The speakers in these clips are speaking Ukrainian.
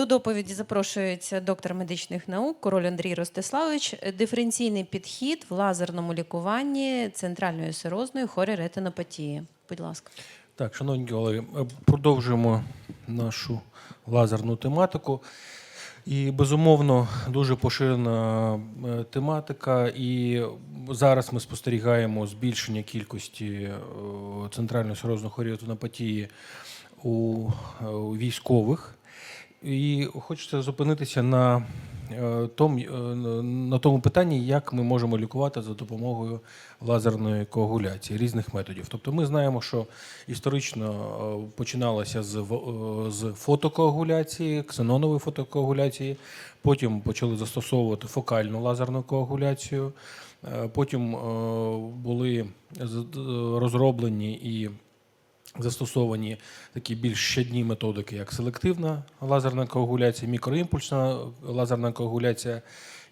До доповіді запрошується доктор медичних наук Король Андрій Ростиславович. Диференційний підхід в лазерному лікуванні центральної сирозної хорі ретинопатії. Будь ласка. Так, шановні колеги, е, продовжуємо нашу лазерну тематику. І безумовно дуже поширена е, тематика. І зараз ми спостерігаємо збільшення кількості е, центральної у е, у військових. І хочеться зупинитися на, е, том, е, на тому питанні, як ми можемо лікувати за допомогою лазерної коагуляції різних методів. Тобто ми знаємо, що історично е, починалося з, з фотокоагуляції, ксенонової фотокоагуляції, потім почали застосовувати фокальну лазерну коагуляцію, потім були розроблені і застосовані такі більш щадні методики, як селективна лазерна коагуляція, мікроімпульсна лазерна коагуляція,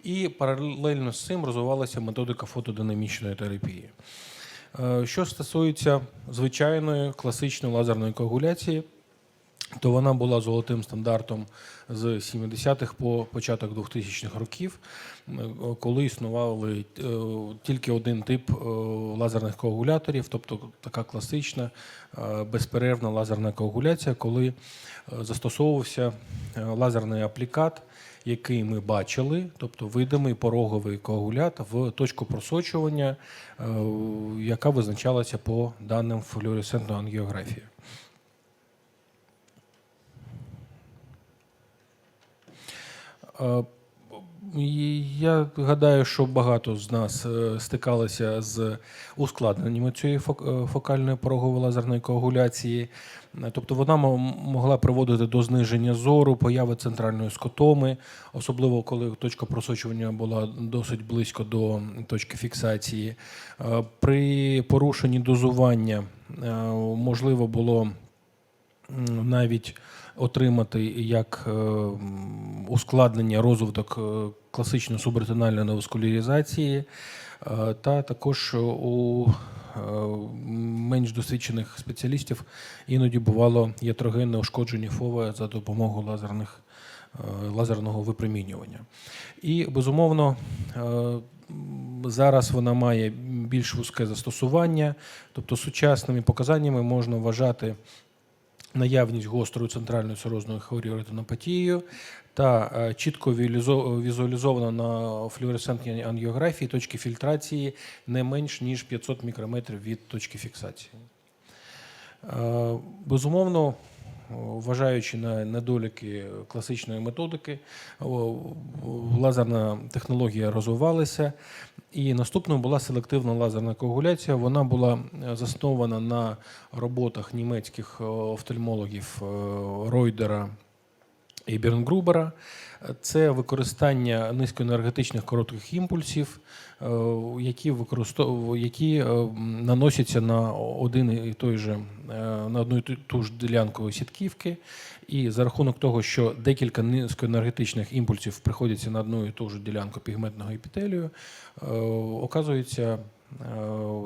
і паралельно з цим розвивалася методика фотодинамічної терапії. Е, Що стосується звичайної класичної лазерної коагуляції, то вона була золотим стандартом з 70-х по початок 2000-х років, е, коли існували е, тільки один тип е, лазерних коагуляторів, тобто така класична безперервна лазерна коагуляція, коли застосовувався лазерний аплікат, який ми бачили, тобто видимий пороговий коагулят в точку просочування, яка визначалася по даним флюоресцентної ангіографії. Е, і Я гадаю, що багато з нас е, стикалися з ускладненнями цієї е, фокальної порогової лазерної коагуляції. Тобто вона могла приводити до зниження зору, появи центральної скотоми, особливо коли точка просочування була досить близько до точки фіксації. Е, При порушенні дозування можливо було навіть отримати як е, ускладнення розвиток е, класичної субретинальної невоскуляризації, е, та також у менш досвідчених спеціалістів іноді бувало ятрогенне ушкодження фови за допомогою лазерних, лазерного випромінювання. І безумовно. Зараз вона має більш вузьке застосування, тобто сучасними показаннями можна вважати наявність гострої центральної серозної хоріоретинопатією та е, чітко візуалізовано на флюоресцентній ангіографії точки фільтрації не менш ніж 500 мікрометрів від точки фіксації. Е, Безумовно, вважаючи на недоліки класичної методики, лазерна технологія розвивалася, і наступною була селективна лазерна коагуляція. Вона була е, заснована на роботах німецьких е, офтальмологів е, Ройдера і Бернгрубера. Це використання низькоенергетичних коротких імпульсів, е, які, використов... які е, наносяться на один і той же, е, на одну і ту- ж ділянку сітківки. І за рахунок того, що декілька низькоенергетичних імпульсів приходяться на одну і ту ж ділянку пігментного епітелію, оказується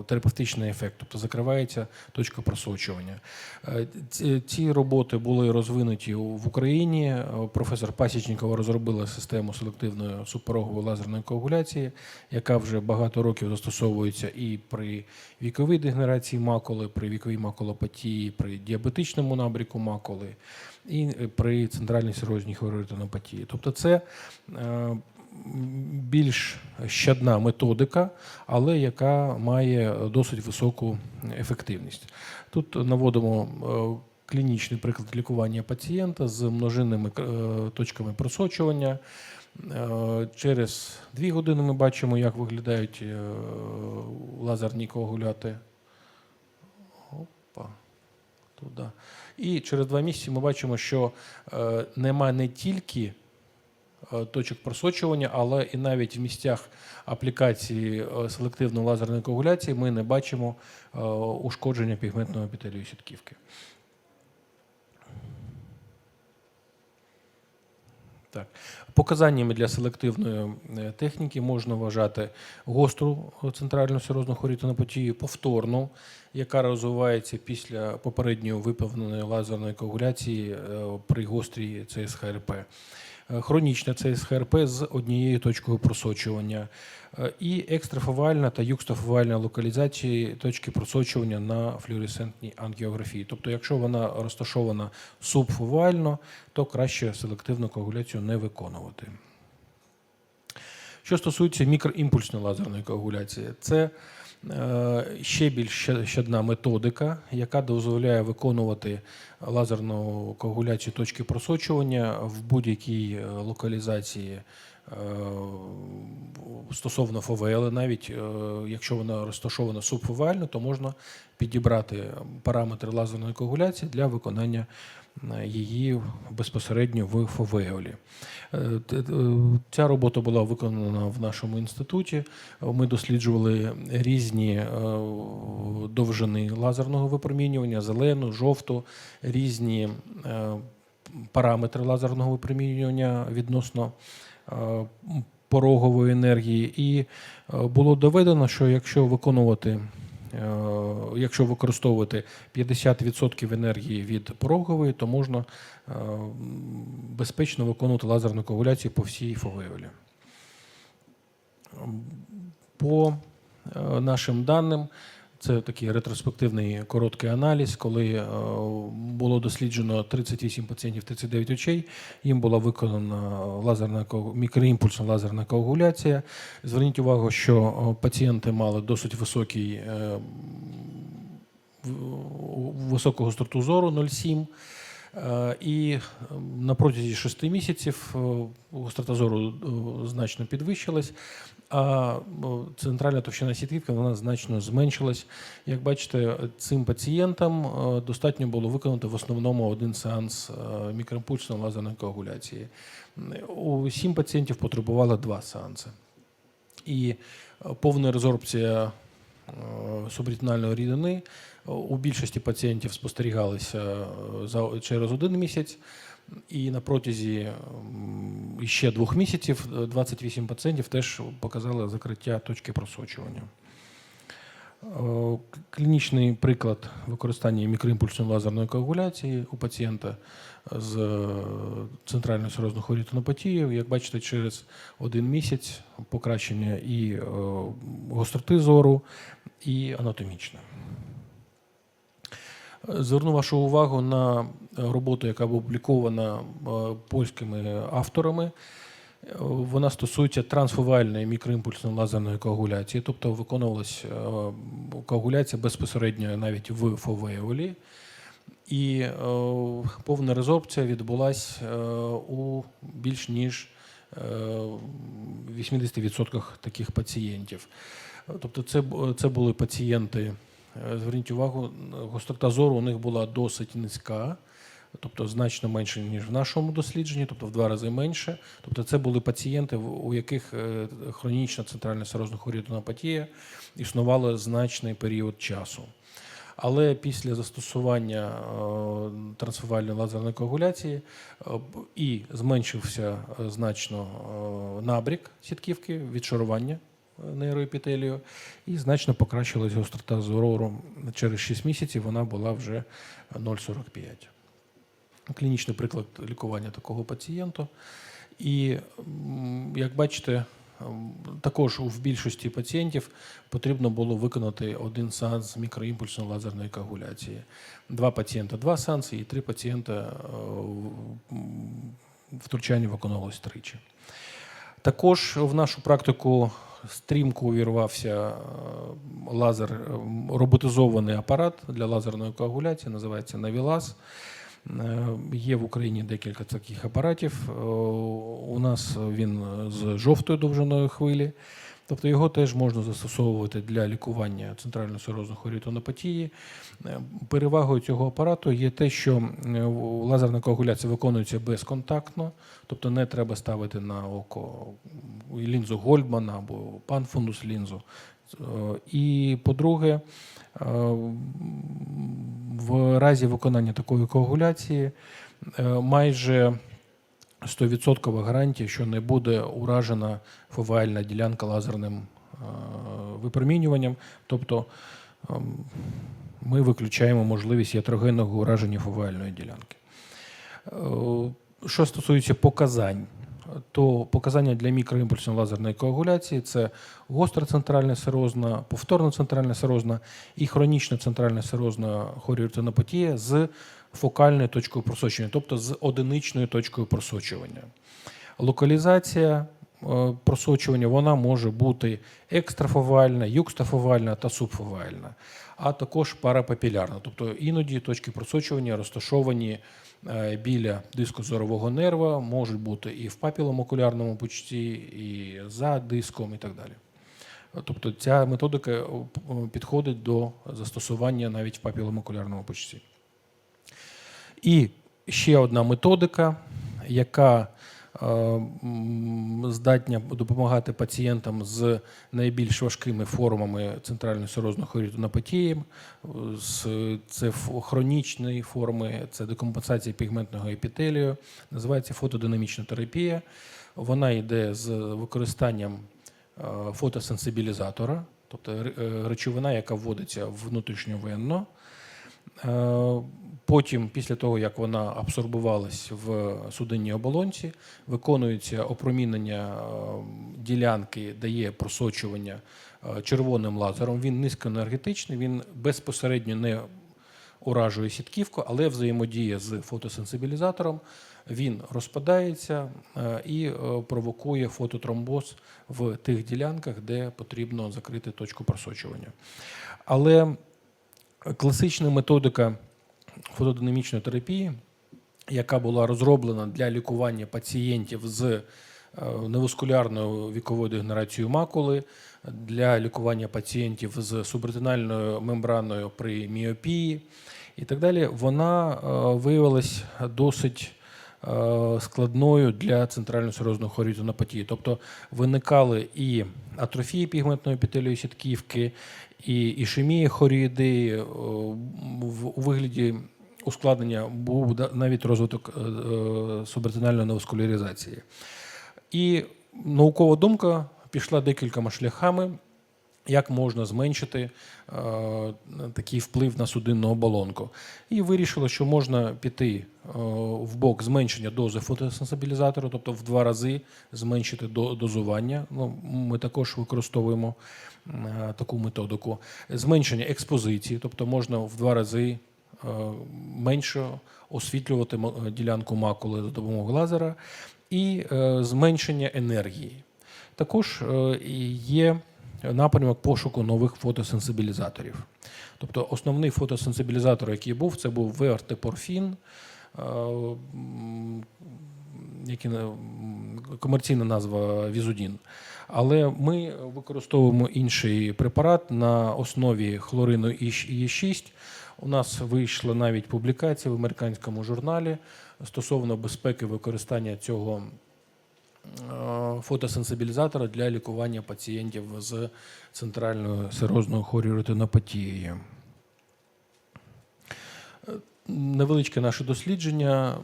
терапевтичний ефект, тобто закривається точка просочування. Е, ці- роботи були розвинуті в Україні. Е, Професор Пасічникова розробила систему селективної супорогової лазерної коагуляції, яка вже багато років застосовується і при віковій дегенерації макули, при віковій макулопатії, при діабетичному набріку макули і е, при центральній серозній хворотинопатії. Тобто це е, більш щадна методика, але яка має досить високу ефективність. Тут наводимо е, клінічний приклад лікування пацієнта з множинними е, точками просочування. Е, Через дві години ми бачимо, як виглядають лазерні коагуляти. Опа. Туди. І через два місяці ми бачимо, що нема не тільки точок просочування, але і навіть в місцях аплікації е, селективної лазерної коагуляції ми не бачимо е, ушкодження пігментного епітелію сітківки. Так. Показаннями для селективної е, техніки можна вважати гостру центральну серозну хорітонопатію, повторну, яка розвивається після попередньо виповненої лазерної коагуляції е, при гострій ЦСХРП. Е, Хронічна ЦСХРП з однією точкою просочування е, і екстрафовальна та юкстафовальна локалізації точки просочування на флюоресцентній ангіографії. Тобто, якщо вона розташована субфовально, то краще селективну коагуляцію не виконувати. Що стосується мікроімпульсної лазерної коагуляції, це ще більш ща- щадна методика, яка дозволяє виконувати лазерну коагуляцію точки просочування в будь-якій е, локалізації е, стосовно фовели, навіть е, якщо вона розташована субфовально, то можна підібрати параметри лазерної коагуляції для виконання е, її безпосередньо в. Е, е, Ця робота була виконана в нашому інституті. Ми досліджували різні е, довжини лазерного випромінювання, зелену, жовту, різні е, параметри лазерного випромінювання відносно е, порогової енергії. І е, було доведено, що якщо виконувати Е, Якщо використовувати 50% енергії від порогової, то можна е, безпечно виконувати лазерну коагуляцію по всій фовеолі. По е, нашим даним, це такий ретроспективний короткий аналіз, коли е, було досліджено 38 пацієнтів 39 очей. Їм була виконана лазерна мікроімпульсна лазерна коагуляція. Зверніть увагу, що е, пацієнти мали досить високий е, високу гостроту зору 0,7. Е, І на протязі 6 місяців гострота зору значно підвищилась, а центральна товщина сітківки вона значно зменшилась. Як бачите, цим пацієнтам е, достатньо було виконати в основному один сеанс е, мікроімпульсної лазерної коагуляції. У 7 пацієнтів потребувало два сеанси. І е, повна резорбція субретинальної рідини у більшості пацієнтів спостерігалися через один місяць, і на протязі ще двох місяців е, 28 пацієнтів теж показали закриття точки просочування. Е, Клінічний приклад використання мікроімпульсної лазерної коагуляції у пацієнта з е, центральною серозною хорітонопатією. Як бачите, через один місяць покращення і е, гостроти зору, і анатомічне. Зверну вашу увагу на роботу, яка опублікована е, польськими авторами. Е, Вона стосується трансфовальної мікроімпульсної лазерної коагуляції, тобто виконувалася е, коагуляція безпосередньо навіть в фовеолі. І е, повна резорбція відбулася е, у більш ніж е, 80% таких пацієнтів. Тобто, це, це були пацієнти. Е, Зверніть увагу, гострота зору у них була досить низька, тобто значно менше, ніж в нашому дослідженні, тобто в два рази менше. Тобто, це були пацієнти, у яких е, хронічна центральна серозна хорітонопатія існувала значний період часу. Але після застосування е, трансфовальної лазерної коагуляції і зменшився значно набрік сітківки, відшарування нейроепітелію, і значно покращилась гострота зору. Через 6 місяців вона була вже 0,45. Клінічний приклад лікування такого пацієнта. І, як бачите, також в більшості пацієнтів потрібно було виконати один сеанс мікроімпульсної лазерної коагуляції. Два пацієнта два сеанси, і три пацієнта е, втручання виконувалось тричі. Також в нашу практику стрімко увірвався е, лазер, е, роботизований апарат для лазерної коагуляції, називається Навілаз. Е, Є в Україні декілька таких апаратів. У нас він з жовтою довжиною хвилі. Тобто його теж можна застосовувати для лікування центральної серозної хорітонопатії. Е, Перевагою цього апарату є те, що е, лазерна коагуляція виконується безконтактно, тобто не треба ставити на око лінзу Гольдмана або панфундус лінзу. Е, І по-друге, в разі виконання такої коагуляції майже 100% гарантія, що не буде уражена фовальна ділянка лазерним е, випромінюванням. Тобто ем, ми виключаємо можливість ятрогенного ураження фовальної ділянки. Е, Що стосується показань, то показання для мікроімпульсної лазерної коагуляції це гостра центральна серозна, повторна центральна серозна і хронічна центральна серозна хоріотинопатія з фокальною точкою просочення, тобто з одиничною точкою просочування. Локалізація е, просочування вона може бути екстрафовальна, юкстафовальна та субфовальна, а також парапапілярна. Тобто іноді точки просочування розташовані е, біля диску зорового нерва, можуть бути і в папіломокулярному почутті, і за диском, і так далі. Тобто ця методика е, підходить до застосування навіть в папіломокулярному почутті. І ще одна методика, яка е, м, здатна допомагати пацієнтам з найбільш важкими формами центральної серозної хорітонопатії. Це хронічні форми, це декомпенсація пігментного епітелію, називається фотодинамічна терапія. Вона йде з використанням е, фотосенсибілізатора, тобто е, речовина, яка вводиться внутрішньовенно. Е, Потім, після того, як вона абсорбувалась в судинній оболонці, виконується опромінення е, ділянки, дає просочування е, червоним лазером. Він низькоенергетичний, він безпосередньо не уражує сітківку, але взаємодіє з фотосенсибілізатором. Він розпадається і провокує фототромбоз в тих ділянках, де потрібно закрити точку просочування. Але класична методика фотодинамічної терапії, яка була розроблена для лікування пацієнтів з невоскулярною віковою дегенерацією макули, для лікування пацієнтів з субретинальною мембраною при міопії і так далі, вона е, виявилась досить е, складною для центральної серозної хорітонопатії. Тобто виникали і атрофії пігментної епітелію сітківки, і ішемія хоріїди е, у вигляді ускладнення був навіть розвиток е, е, субретинальної неваскуляризації. І наукова думка пішла декількома шляхами, як можна зменшити е, такий вплив на судинну оболонку. І вирішили, що можна піти е, в бок зменшення дози фотосенсибілізатору, тобто в два рази зменшити до- дозування. Ну, ми також використовуємо е, таку методику. Зменшення експозиції, тобто можна в два рази е, менше освітлювати ділянку макули за допомогою лазера, і е, зменшення енергії. Також е, є напрямок пошуку нових фотосенсибілізаторів. Тобто основний фотосенсибілізатор, який був, це був вертепорфін, е, комерційна назва Візудін. Але ми використовуємо інший препарат на основі хлорину Е6. У нас вийшла навіть публікація в американському журналі стосовно безпеки використання цього фотосенсибілізатора для лікування пацієнтів з центральною серозною хоріотинопатією. Е, Невеличке наше дослідження.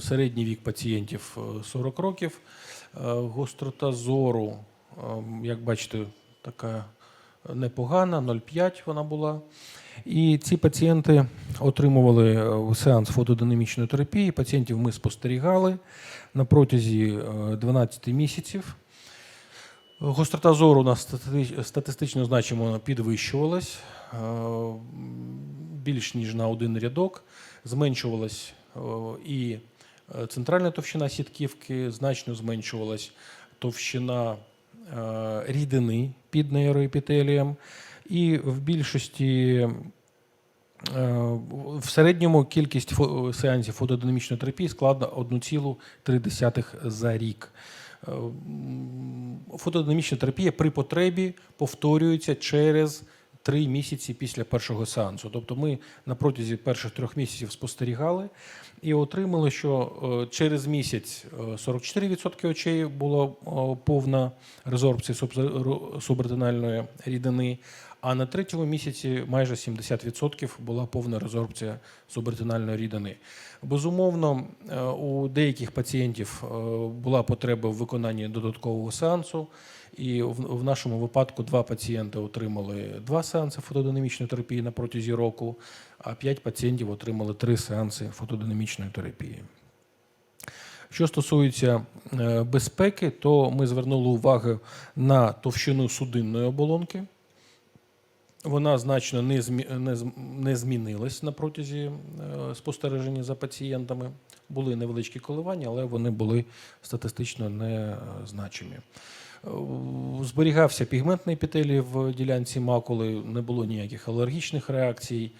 Середній вік пацієнтів е, 40 років. Е, Гострота зору, е, як бачите, така непогана, 0,5 вона була. І ці пацієнти отримували е, сеанс фотодинамічної терапії. Пацієнтів ми спостерігали на протязі е, 12 місяців. Гострота зору у нас статистично значимо підвищувалась е, більш ніж на один рядок. Зменшувалась е, і е, центральна товщина сітківки, значно зменшувалась товщина е, рідини під нейроепітелієм. І в більшості е, в середньому кількість сеансів фотодинамічної терапії складна 1,3 за рік. Е, Фотодинамічна терапія при потребі повторюється через три місяці після першого сеансу. Тобто ми на протязі перших трьох місяців спостерігали і отримали, що е, через місяць е, 44% очей було е, повна резорбція субретинальної рідини, А на третьому місяці майже 70% була повна резорбція субретинальної рідини. Безумовно, е, у деяких пацієнтів е, була потреба в виконанні додаткового сеансу. І в, нашому випадку два пацієнти отримали два сеанси фотодинамічної терапії на протязі року, а п'ять пацієнтів отримали три сеанси фотодинамічної терапії. Що стосується е, безпеки, то ми звернули увагу на товщину судинної оболонки. Вона значно не, змі... не, змінилась на протязі е, спостереження за пацієнтами. Були невеличкі коливання, але вони були статистично незначимі. Е, Зберігався пігментний епітелій в ділянці макули, не було ніяких алергічних реакцій,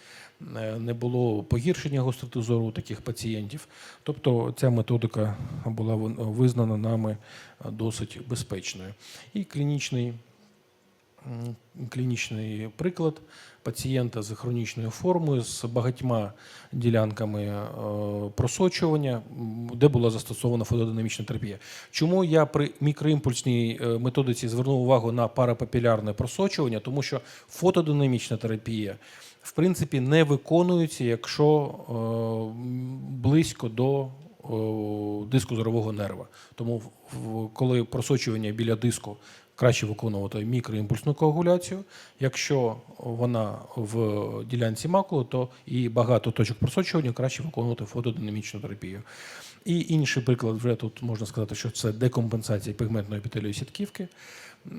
е, не було погіршення гостроти зору у таких пацієнтів. Тобто ця методика була визнана нами досить безпечною. І клінічний клінічний приклад пацієнта з хронічною формою з багатьма ділянками е, просочування, де була застосована фотодинамічна терапія. Чому я при мікроімпульсній е, методиці звернув увагу на парапапілярне просочування? Тому що фотодинамічна терапія в принципі не виконується, якщо е, близько до диску зорового нерва. Тому коли просочування біля диску краще виконувати мікроімпульсну коагуляцію. Якщо вона в ділянці макули, то і багато точок просочування краще виконувати фотодинамічну терапію. І інший приклад, вже тут можна сказати, що це декомпенсація пігментної епітелії сітківки.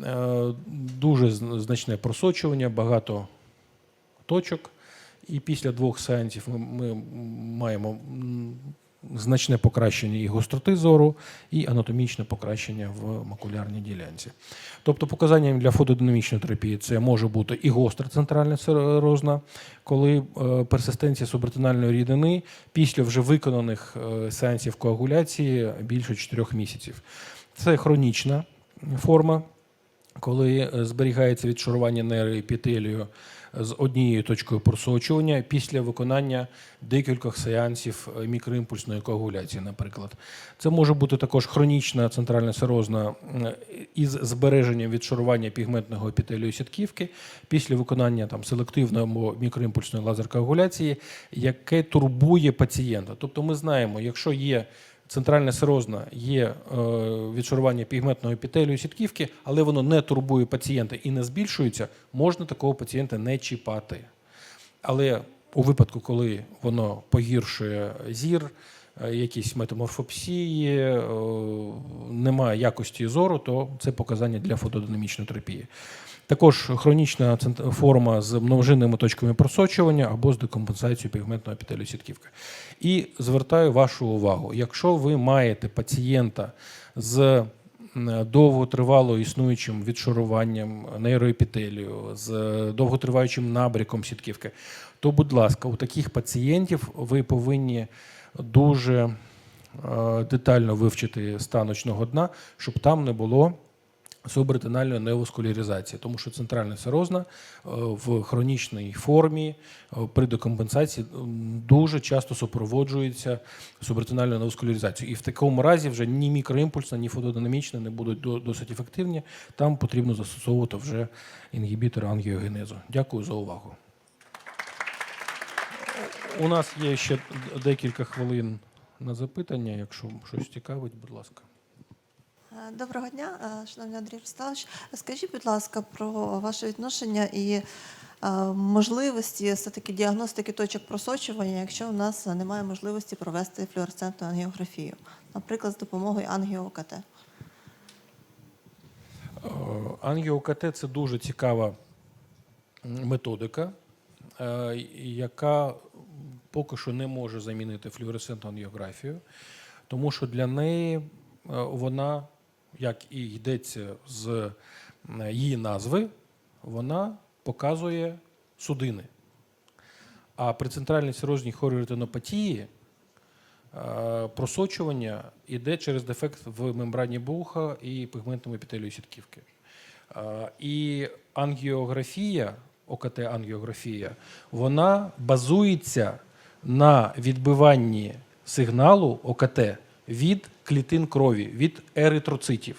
Е, Дуже значне просочування, багато точок. І після двох сеансів ми, маємо значне покращення і гостроти зору, і анатомічне покращення в макулярній ділянці. Тобто, показанням для фотодинамічної терапії це може бути і гостра центральна серозна, коли е, персистенція субретинальної рідини після вже виконаних е, сеансів коагуляції більше 4 місяців. Це хронічна форма коли е, зберігається відшарування нейроепітелію з однією точкою просочування після виконання декількох сеансів е, мікроімпульсної коагуляції, наприклад. Це може бути також хронічна центральна серозна із збереженням відшарування пігментного епітелію сітківки після виконання там, селективної або мікроімпульсної лазеркоагуляції, яке турбує пацієнта. Тобто ми знаємо, якщо є Центральна серозна є е, відшарування пігментного епітелію сітківки, але воно не турбує пацієнта і не збільшується, можна такого пацієнта не чіпати. Але у випадку, коли воно погіршує зір, е, якісь метаморфопсії, е, немає якості зору, то це показання для фотодинамічної терапії. Також хронічна форма з множинними точками просочування або з декомпенсацією пігментного епітелію сітківки. І звертаю вашу увагу, якщо ви маєте пацієнта з довготривало існуючим відшаруванням нейроепітелію, з довготриваючим набряком сітківки, то, будь ласка, у таких пацієнтів ви повинні дуже е, детально вивчити стан очного дна, щоб там не було субретинальної невоскуляризації, тому що центральна серозна е, в хронічній формі е, при декомпенсації дуже часто супроводжується субретинальною невоскуляризацією. І в такому разі вже ні мікроімпульсна, ні фотодинамічна не будуть досить ефективні. Там потрібно застосовувати вже інгібітори ангіогенезу. Дякую за увагу. У нас є ще декілька хвилин на запитання. Якщо щось цікавить, будь ласка. Е, Доброго дня, е, шановний Андрій Ростович. Скажіть, будь ласка, про ваше відношення і е, можливості все-таки діагностики точок просочування, якщо у нас немає можливості провести флюоресцентну ангіографію, наприклад, з допомогою ангіо-КТ. Ангіо-КТ це дуже цікава методика, яка поки що не може замінити флюоресцентну ангіографію, тому що для неї вона, як і йдеться з її назви, вона показує судини. А при центральній серозній хоріоретинопатії Е, просочування йде через дефект в мембрані буха і пігментному епітелію сітківки. Е, І ангіографія, ОКТ-ангіографія, вона базується на відбиванні сигналу ОКТ від клітин крові, від еритроцитів.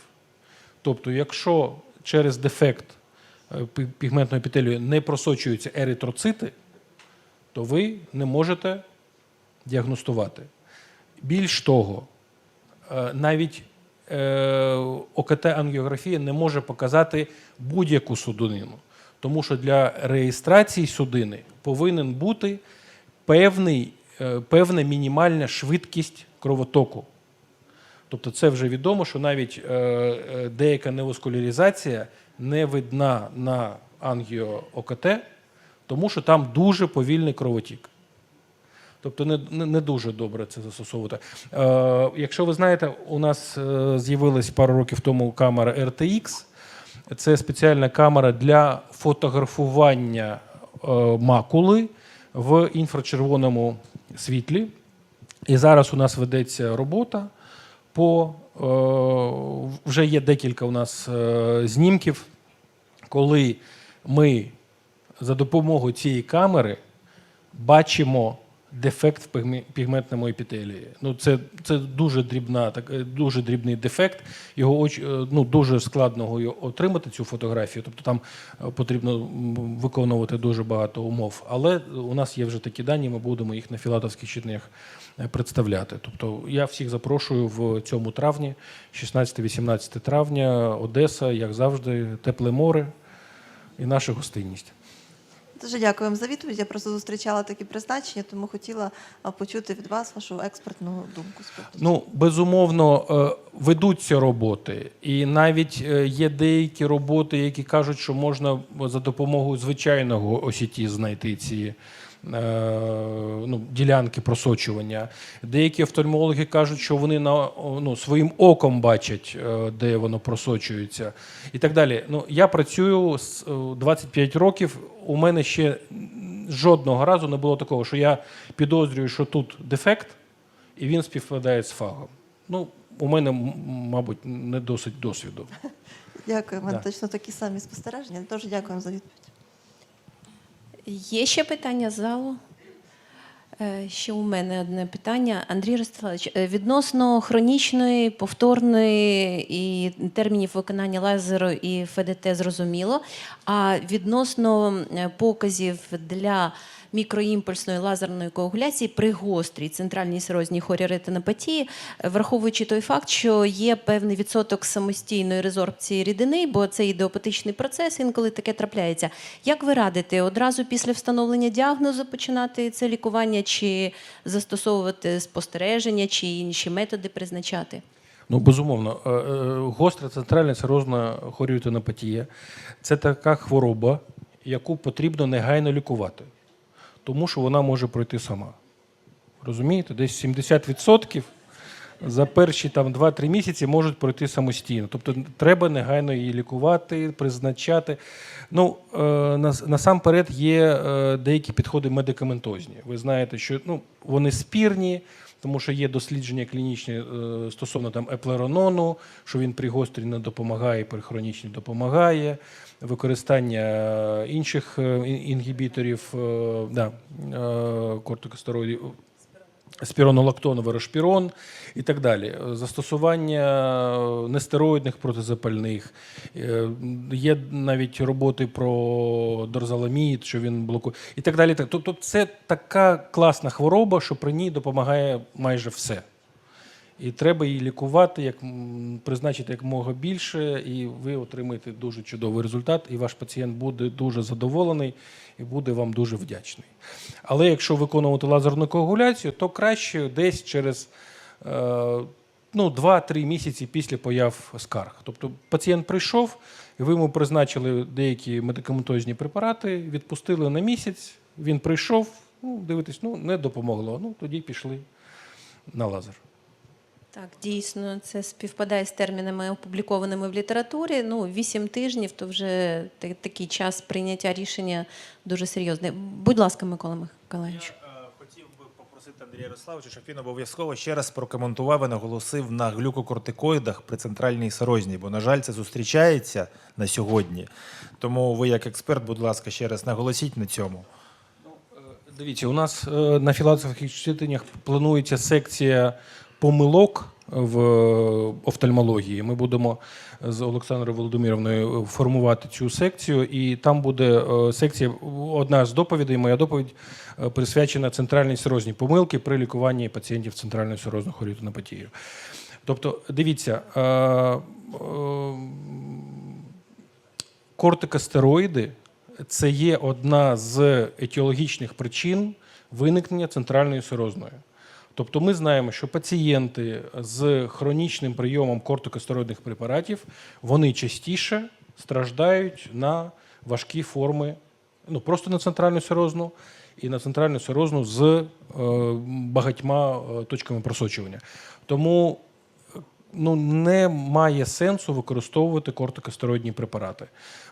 Тобто, якщо через дефект е, пі- пігментною епітелією не просочуються еритроцити, то ви не можете діагностувати. Більш того, е, навіть е, ОКТ-ангіографія не може показати будь-яку судинину, тому що для реєстрації судини повинен бути певний, певна мінімальна швидкість кровотоку. Тобто це вже відомо, що навіть е, е, деяка невоскуляризація не видна на ангіо-ОКТ, тому що там дуже повільний кровотік. Тобто не, не, дуже добре це застосовувати. Е, якщо ви знаєте, у нас е, з'явилась пару років тому камера RTX. Це спеціальна камера для фотографування макули в інфрачервоному світлі. І зараз у нас ведеться робота по е, вже є декілька у нас е, знімків, коли ми за допомогою цієї камери бачимо дефект в пігментному епітелії. Ну, це, це дуже, дрібна, так, е, дуже дрібний дефект. Його оч- е, ну, дуже складно отримати, цю фотографію. Тобто там е, потрібно виконувати дуже багато умов. Але у нас є вже такі дані, ми будемо їх на філатовських читаннях е, представляти. Тобто я всіх запрошую в цьому травні, 16-18 травня, Одеса, як завжди, тепле море і наша гостинність. Дуже дякую вам за відповідь. Я просто зустрічала такі призначення, тому хотіла почути від вас вашу експертну думку. Ну, безумовно, е, ведуться роботи, і навіть е, є деякі роботи, які кажуть, що можна за допомогою звичайного осіті знайти ці. Е, Ну, ділянки просочування. Деякі офтальмологи кажуть, що вони на ну, своїм оком бачать, е, де воно просочується, і так далі. Ну, я працюю з е, 25 років. У мене ще жодного разу не було такого, що я підозрюю, що тут дефект, і він співпадає з фагом. Ну, у мене, мабуть, не досить досвіду. Дякую, мене Да. точно такі самі спостереження. Дуже дякую за відповідь. Є ще питання з залу? Е, Ще у мене одне питання. Андрій Ростиславович, е, відносно хронічної, повторної і термінів виконання лазеру і ФДТ зрозуміло. А відносно е, показів для мікроімпульсної лазерної коагуляції при гострій центральній серозній хорі ретинопатії, е, враховуючи той факт, що є певний відсоток самостійної резорбції рідини, бо це ідеопатичний процес, інколи таке трапляється. Як ви радите одразу після встановлення діагнозу починати це лікування, чи застосовувати спостереження, чи інші методи призначати? Ну, безумовно, Е, е, гостра центральна цирозна хоріотинопатія – це така хвороба, яку потрібно негайно лікувати, тому що вона може пройти сама. Розумієте? Десь 70% за перші там, 2-3 місяці можуть пройти самостійно. Тобто треба негайно її лікувати, призначати. Ну, е, насамперед є е, деякі підходи медикаментозні. Ви знаєте, що ну, вони спірні, тому що є дослідження клінічні е, стосовно там, еплеронону, що він при гострій не допомагає, при хронічній допомагає. Використання е, інших е, ін- інгібіторів е, да, кортикостероїдів, спіронолактон, верошпірон і так далі. Застосування нестероїдних протизапальних. Є навіть роботи про дорзаламід, що він блокує, і так далі. Тобто це така класна хвороба, що при ній допомагає майже все. І треба її лікувати, як призначити якомога більше, і ви отримаєте дуже чудовий результат, і ваш пацієнт буде дуже задоволений і буде вам дуже вдячний. Але якщо виконувати лазерну коагуляцію, то краще десь через е, ну, 2-3 місяці після появ скарг. Тобто пацієнт прийшов, і ви йому призначили деякі медикаментозні препарати, відпустили на місяць, він прийшов, ну, дивитесь, ну, не допомогло. Ну, тоді пішли на лазер. Так, дійсно, це співпадає з термінами, опублікованими в літературі. Ну, 8 тижнів то вже такий час прийняття рішення дуже серйозний. Будь ласка, Микола Миколаївич. Е, хотів би попросити Андрія Ярославовича, щоб він обов'язково ще раз прокоментував і наголосив на глюкокортикоїдах при центральній сирозній, бо, на жаль, це зустрічається на сьогодні. Тому ви, як експерт, будь ласка, ще раз наголосіть на цьому. Дивіться, у нас е, на філософських читаннях планується секція помилок в офтальмології. Ми будемо з Олександрою Володимировною формувати цю секцію, і там буде е, секція. Одна з доповідей, моя доповідь е, присвячена центральній серозній помилки при лікуванні пацієнтів центральною серозною хорітонопатією. Тобто, дивіться, е, е, кортикостероїди це є одна з етіологічних причин виникнення центральної серозної. Тобто ми знаємо, що пацієнти з хронічним прийомом кортикостероїдних препаратів вони частіше страждають на важкі форми, ну просто на центральну серозну і на центральну серозну з е, багатьма е, точками просочування. Тому ну, не має сенсу використовувати кортикостероїдні препарати.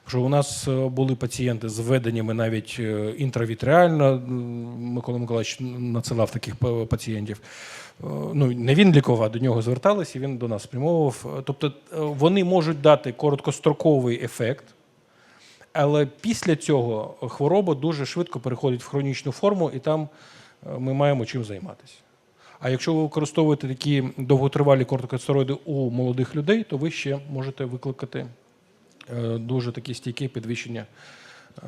Що у нас е, були пацієнти з введеннями навіть е, інтравітріально. Микола Миколаївич надсилав таких пацієнтів. Е, Ну, не він лікував, до нього зверталися, і він до нас спрямовував. Тобто вони можуть дати короткостроковий ефект, але після цього хвороба дуже швидко переходить в хронічну форму, і там ми маємо чим займатися. А якщо ви використовуєте такі довготривалі кортикостероїди у молодих людей, то ви ще можете викликати е, дуже такі стійке підвищення е,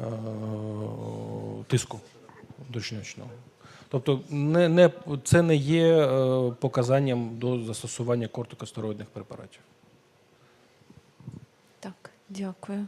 тиску дочнячного. Тобто не, не, це не є е, показанням до застосування кортикостероїдних препаратів. Так, дякую.